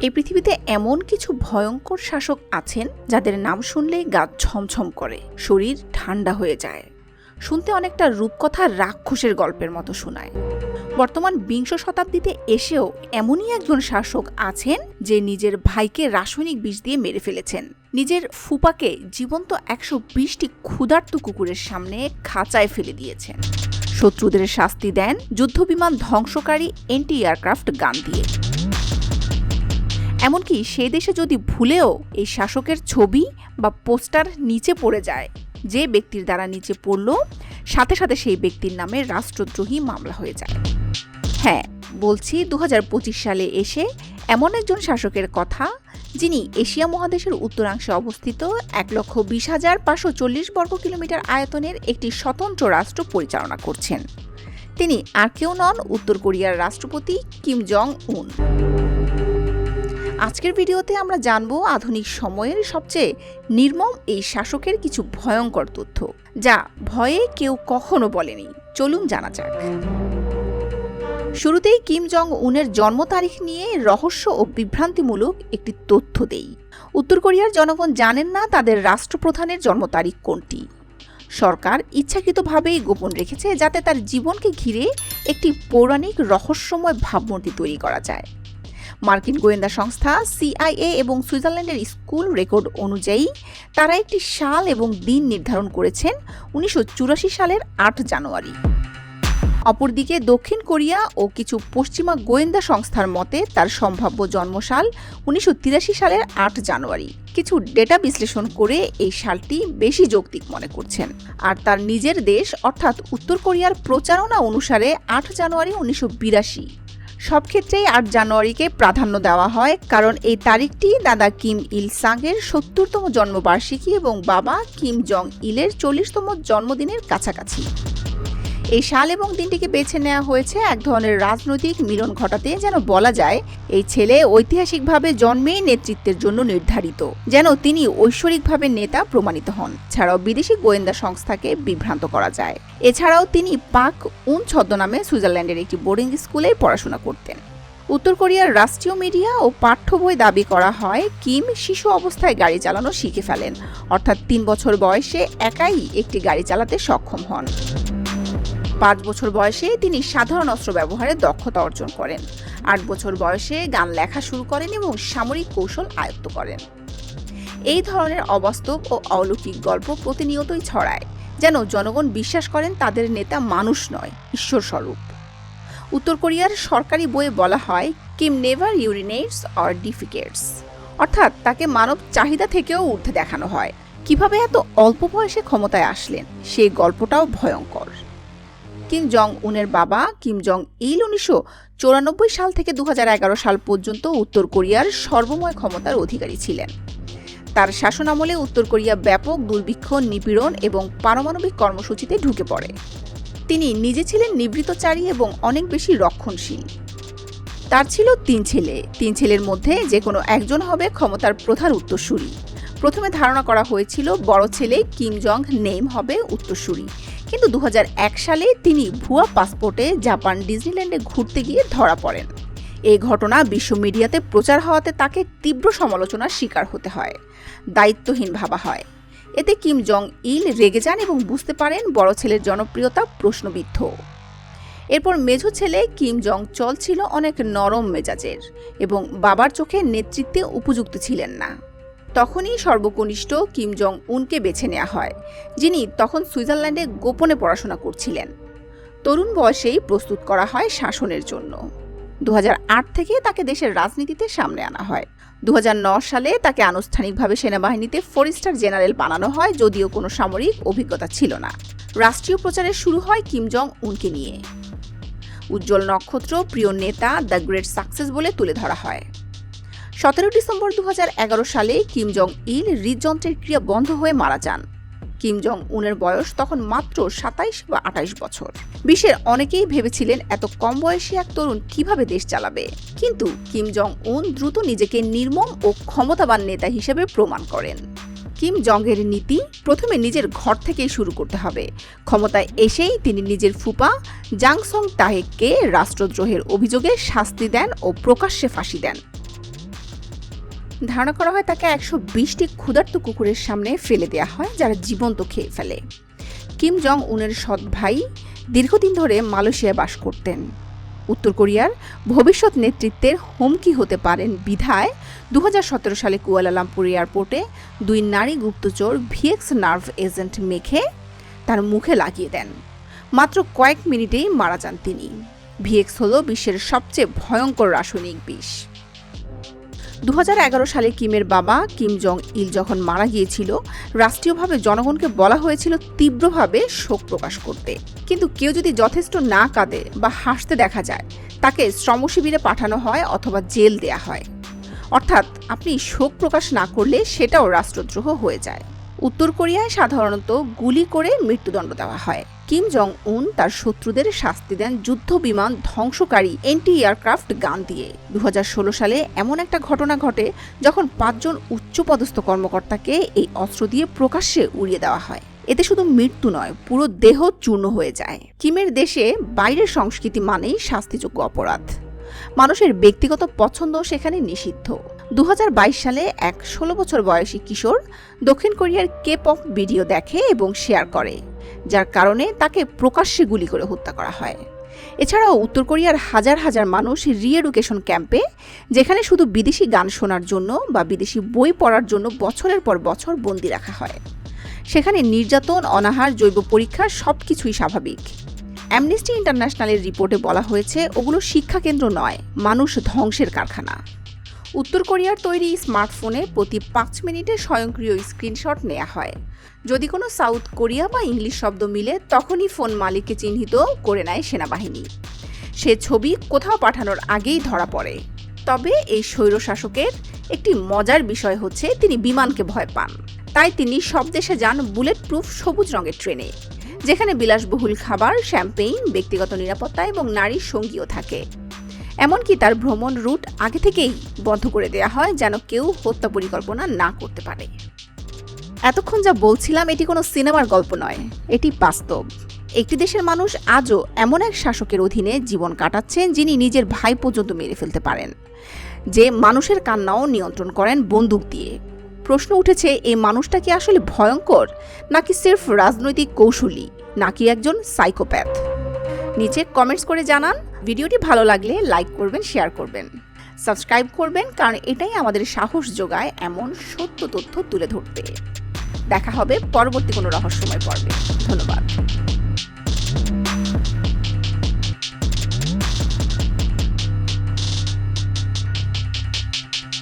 এই পৃথিবীতে এমন কিছু ভয়ঙ্কর শাসক আছেন যাদের নাম শুনলেই গা ছমছম করে, শরীর ঠান্ডা হয়ে যায়। শুনতে অনেকটা রূপকথা রাক্ষসের গল্পের মতো শোনায়। বর্তমান বিংশ শতাব্দীতে এসেও এমনই একজন শাসক আছেন যে নিজের ভাইকে রাসায়নিক বিষ দিয়ে মেরে ফেলেছেন। নিজের ফুপাকে জীবন্ত একশো বিশটি ক্ষুধার্ত কুকুরের সামনে খাঁচায় ফেলে দিয়েছেন। শত্রুদের শাস্তি দেন যুদ্ধবিমান ধ্বংসকারী এন্টি এয়ারক্রাফট গান দিয়ে এমনকি সে দেশে যদি ভুলেও এই শাসকের ছবি বা পোস্টার নিচে পড়ে যায়, যে ব্যক্তির দ্বারা নিচে পড়ল, সাথে সাথে সেই ব্যক্তির নামে রাষ্ট্রদ্রোহী মামলা হয়ে যায়। হ্যাঁ বলছি দু হাজার পঁচিশ সালে এসে এমন একজন শাসকের কথা, যিনি এশিয়া মহাদেশের উত্তরাংশে অবস্থিত এক লক্ষ বিশ হাজার পাঁচশো চল্লিশ বর্গ কিলোমিটার আয়তনের একটি স্বতন্ত্র রাষ্ট্র পরিচালনা করছেন। তিনি আর কেউ নন উত্তর কোরিয়ার রাষ্ট্রপতি কিম জং উন আজকের ভিডিওতে আমরা জানব আধুনিক সময়ের সবচেয়ে নির্মম এই শাসকের কিছু ভয়ঙ্কর তথ্য, যা ভয়ে কেউ কখনো বলেনি। চলুন জানা যাক। শুরুতেই কিম জং উনের জন্ম তারিখ নিয়ে রহস্য ও বিভ্রান্তিমূলক একটি তথ্য দেই। উত্তর কোরিয়ার জনগণ জানেন না তাদের রাষ্ট্রপ্রধানের জন্ম তারিখ কোনটি। সরকার ইচ্ছাকৃতভাবেই গোপন রেখেছে যাতে তার জীবনকে ঘিরে একটি পৌরাণিক রহস্যময় ভাবমূর্তি তৈরি করা যায়। মার্কিন গোয়েন্দা সংস্থা সিআইএ এবং সুইজারল্যান্ডের স্কুল রেকর্ড অনুযায়ী তারা একটি সাল এবং দিন নির্ধারণ করেছেন উনিশশো চুরাশি সালের আট জানুয়ারি। অপরদিকে দক্ষিণ কোরিয়া ও কিছু পশ্চিমা গোয়েন্দা সংস্থার মতে তার সম্ভাব্য জন্মসাল উনিশশো তিরাশি সালের আট জানুয়ারি। কিছু ডেটা বিশ্লেষণ করে এই সালটি বেশি যৌক্তিক মনে করছেন। আর তার নিজের দেশ অর্থাৎ উত্তর কোরিয়ার প্রচারণা অনুসারে আট জানুয়ারি উনিশশো বিরাশি। সব ক্ষেত্রেই আট জানুয়ারিকে প্রাধান্য দেওয়া হয়, কারণ এই তারিখটি দাদা কিম ইল সাংয়ের সত্তরতম জন্মবার্ষিকী এবং বাবা কিম জং ইলের চল্লিশতম জন্মদিনের কাছাকাছি। এই সাল এবং দিনটিকে বেছে নেওয়া হয়েছে এক ধরনের রাজনৈতিক মিলন ঘটাতে যেন বলা যায়, এই ছেলে ঐতিহাসিকভাবে জন্মেই নেতৃত্বের জন্য নির্ধারিত, যেন তিনি ঐশ্বরিকভাবে নেতা প্রমাণিত হন। ছাড়াও বিদেশি গোয়েন্দা সংস্থাকে বিভ্রান্ত করা যায়। এছাড়াও তিনি পাক উন ছদ্মনামে সুইজারল্যান্ডের একটি বোর্ডিং স্কুলে পড়াশোনা করতেন। উত্তর কোরিয়ার রাষ্ট্রীয় মিডিয়া ও পাঠ্য বই দাবি করা হয়, কিম শিশু অবস্থায় গাড়ি চালানো শিখে ফেলেন, অর্থাৎ তিন বছর বয়সে একাই একটি গাড়ি চালাতে সক্ষম হন। পাঁচ বছর বয়সে তিনি সাধারণ অস্ত্র ব্যবহারে দক্ষতা অর্জন করেন। আট বছর বয়সে গান লেখা শুরু করেন এবং সামরিক কৌশল আয়ত্ত করেন। এই ধরনের অবাস্তব ও অলৌকিক গল্প প্রতিনিয়তই ছড়ায়, যেন জনগণ বিশ্বাস করেন তাদের নেতা মানুষ নয় ঈশ্বর স্বরূপ উত্তর কোরিয়ার সরকারি বইয়ে বলা হয় Kim never urinates or defecates অর্থাৎ তাকে মানব চাহিদা থেকেও ঊর্ধ্বে দেখানো হয়। কীভাবে এত অল্প বয়সে ক্ষমতায় আসলেন? সেই গল্পটাও ভয়ঙ্কর। কিম জং উনের বাবা কিম জং ইল উনিশশো চৌরানব্বই সাল থেকে দুহাজার এগারো সাল পর্যন্ত উত্তর কোরিয়ার সর্বময় ক্ষমতার অধিকারী ছিলেন। তার শাসনামলে উত্তর কোরিয়া ব্যাপক দুর্ভিক্ষ, নিপীড়ন এবং পারমাণবিক কর্মসূচিতে ঢুকে পড়ে। তিনি নিজে ছিলেন নিবৃতচারী এবং অনেক বেশি রক্ষণশীল। তার ছিল তিন ছেলে। তিন ছেলের মধ্যে যে কোনো একজন হবে ক্ষমতার প্রধান উত্তরসূরি। প্রথমে ধারণা করা হয়েছিল বড় ছেলে কিম জং নেম হবে উত্তরসূরি। কিন্তু দু হাজার এক সালে তিনি ভুয়া পাসপোর্টে জাপান ডিজনিল্যান্ডে ঘুরতে গিয়ে ধরা পড়েন। এই ঘটনা বিশ্ব মিডিয়াতে প্রচার হওয়াতে তাকে তীব্র সমালোচনার শিকার হতে হয়। দায়িত্বহীন ভাবা হয়। এতে কিম জং ইল রেগে যান এবং বুঝতে পারেন বড় ছেলের জনপ্রিয়তা প্রশ্নবিদ্ধ। এরপর মেঝো ছেলে কিম জং চল ছিল অনেক নরম মেজাজের এবং বাবার চোখে নেতৃত্বে উপযুক্ত ছিলেন না। তখনই সর্বকনিষ্ঠ কিম জং উনকে বেছে নেওয়া হয়, যিনি তখন সুইজারল্যান্ডে গোপনে পড়াশোনা করছিলেন। তরুণ বয়সেই প্রস্তুত করা হয় শাসনের জন্য। দু হাজার আট থেকে তাকে দেশের রাজনীতিতে সামনে আনা হয়। দু সালে তাকে আনুষ্ঠানিকভাবে সেনাবাহিনীতে ফরেস্টার জেনারেল বানানো হয়, যদিও কোনো সামরিক অভিজ্ঞতা ছিল না। রাষ্ট্রীয় প্রচারে শুরু হয় কিম জং উনকে নিয়ে। উজ্জ্বল নক্ষত্র প্রিয় নেতা দ্য গ্রেট সাকসেস বলে তুলে ধরা হয়। সতেরো ডিসেম্বর দু হাজার এগারো সালে কিম জং ইল হৃদযন্ত্রের ক্রিয়া বন্ধ হয়ে মারা যান। কিম জং উনের বয়স তখন মাত্র সাতাইশ বা আঠাইশ বছর। বিশ্বের অনেকেই ভেবেছিলেন এত কম বয়সী এক তরুণ কীভাবে দেশ চালাবে। কিন্তু কিম জং উন দ্রুত নিজেকে নির্মম ও ক্ষমতাবান নেতা হিসেবে প্রমাণ করেন। কিম জংয়ের নীতি, প্রথমে নিজের ঘর থেকেই শুরু করতে হবে। ক্ষমতায় এসেই তিনি নিজের ফুপা জাংসং তাহেককে রাষ্ট্রদ্রোহের অভিযোগে শাস্তি দেন ও প্রকাশ্যে ফাঁসি দেন। ধারণা করা হয় তাকে একশো বিশটি ক্ষুধার্ত কুকুরের সামনে ফেলে দেওয়া হয়, যারা জীবন্ত খেয়ে ফেলে। কিম জং উনের সৎ ভাই দীর্ঘদিন ধরে মালয়েশিয়ায় বাস করতেন। উত্তর কোরিয়ার ভবিষ্যৎ নেতৃত্বের হুমকি হতে পারেন বিধায় দু হাজার সতেরো সালে কুয়ালালামপুর এয়ারপোর্টে দুই নারী গুপ্তচর ভিএক্স নার্ভ এজেন্ট মেখে তার মুখে লাগিয়ে দেন। মাত্র কয়েক মিনিটেই মারা যান তিনি। ভিএক্স হল বিশ্বের সবচেয়ে ভয়ঙ্কর রাসায়নিক বিষ। দু হাজার এগারো সালে কিমের বাবা কিম জং ইল যখন মারা গিয়েছিল, রাষ্ট্রীয়ভাবে জনগণকে বলা হয়েছিল তীব্রভাবে শোক প্রকাশ করতে। কিন্তু কেউ যদি যথেষ্ট না কাঁদে বা হাসতে দেখা যায়, তাকে শ্রমশিবিরে পাঠানো হয় অথবা জেল দেয়া হয়। অর্থাৎ আপনি শোক প্রকাশ না করলে সেটাও রাষ্ট্রদ্রোহ হয়ে যায়। উত্তর কোরিয়ায় সাধারণত গুলি করে মৃত্যুদণ্ড দেওয়া হয়। কিম জং উন তার শত্রুদের শাস্তি দেন যুদ্ধ বিমান ধ্বংসকারী এন্টি এয়ারক্রাফট গান দিয়ে। দু হাজার ষোলো সালে এমন একটা ঘটনা ঘটে যখন পাঁচজন উচ্চপদস্থ কর্মকর্তাকে এই অস্ত্র দিয়ে প্রকাশ্যে উড়িয়ে দেওয়া হয়। এতে শুধু মৃত্যু নয়, পুরো দেহ চূর্ণ হয়ে যায়। কিমের দেশে বাইরের সংস্কৃতি মানেই শাস্তিযোগ্য অপরাধ। মানুষের ব্যক্তিগত পছন্দ সেখানে নিষিদ্ধ। দু হাজার বাইশ সালে এক ষোলো বছর বয়সী কিশোর দক্ষিণ কোরিয়ার কে পপ ভিডিও দেখে এবং শেয়ার করে। যার কারণে তাকে প্রকাশ্যে গুলি করে হত্যা করা হয়। এছাড়াও উত্তর কোরিয়ার হাজার হাজার মানুষ রিএডুকেশন ক্যাম্পে যেখানে শুধু বিদেশি গান শোনার জন্য বা বিদেশি বই পড়ার জন্য বছরের পর বছর বন্দি রাখা হয়। সেখানে নির্যাতন, অনাহার, জৈব পরীক্ষা সব কিছুই স্বাভাবিক। অ্যামনেস্টি ইন্টারন্যাশনালের রিপোর্টে বলা হয়েছে, ওগুলো শিক্ষাকেন্দ্র নয়, মানুষ ধ্বংসের কারখানা। উত্তর কোরিয়ার তৈরি স্মার্টফোনে প্রতি পাঁচ মিনিটে স্বয়ংক্রিয় স্ক্রিনশট নেওয়া হয়। যদি কোনো সাউথ কোরিয়া বা ইংলিশ শব্দ মিলে, তখনই ফোন মালিককে চিহ্নিত করে নেয় সেনাবাহিনী। সে ছবি কোথাও পাঠানোর আগেই ধরা পড়ে। তবে এই স্বৈরশাসকের একটি মজার বিষয় হচ্ছে, তিনি বিমানকে ভয় পান। তাই তিনি সব দেশে যান বুলেট প্রুফ সবুজ রঙের ট্রেনে, যেখানে বিলাসবহুল খাবার, শ্যাম্পেইন, ব্যক্তিগত নিরাপত্তা এবং নারীর সঙ্গীও থাকে। এমনকি তার ভ্রমণ রুট আগে থেকেই বন্ধ করে দেওয়া হয়, যেন কেউ হত্যা পরিকল্পনা না করতে পারে। এতক্ষণ যা বলছিলাম এটি কোনো সিনেমার গল্প নয়, এটি বাস্তব। একটি দেশের মানুষ আজও এমন এক শাসকের অধীনে জীবন কাটাচ্ছেন যিনি নিজের ভাই পর্যন্ত মেরে ফেলতে পারেন। যে মানুষের কান্নাও নিয়ন্ত্রণ করেন বন্দুক দিয়ে। প্রশ্ন উঠেছে, এই মানুষটা কি আসলে ভয়ঙ্কর, নাকি সির্ফ রাজনৈতিক কৌশলী, নাকি একজন সাইকোপ্যাথ? নিচে কমেন্টস করে জানান। ভিডিওটি ভালো লাগলে লাইক করবেন শেয়ার করবেন। সাবস্ক্রাইব করবেন, কারণ এটাই আমাদের সাহস যোগায় এমন সত্য তথ্য তুলে ধরতে। দেখা হবে পরবর্তী কোনো রহস্যময় পর্বে। ধন্যবাদ।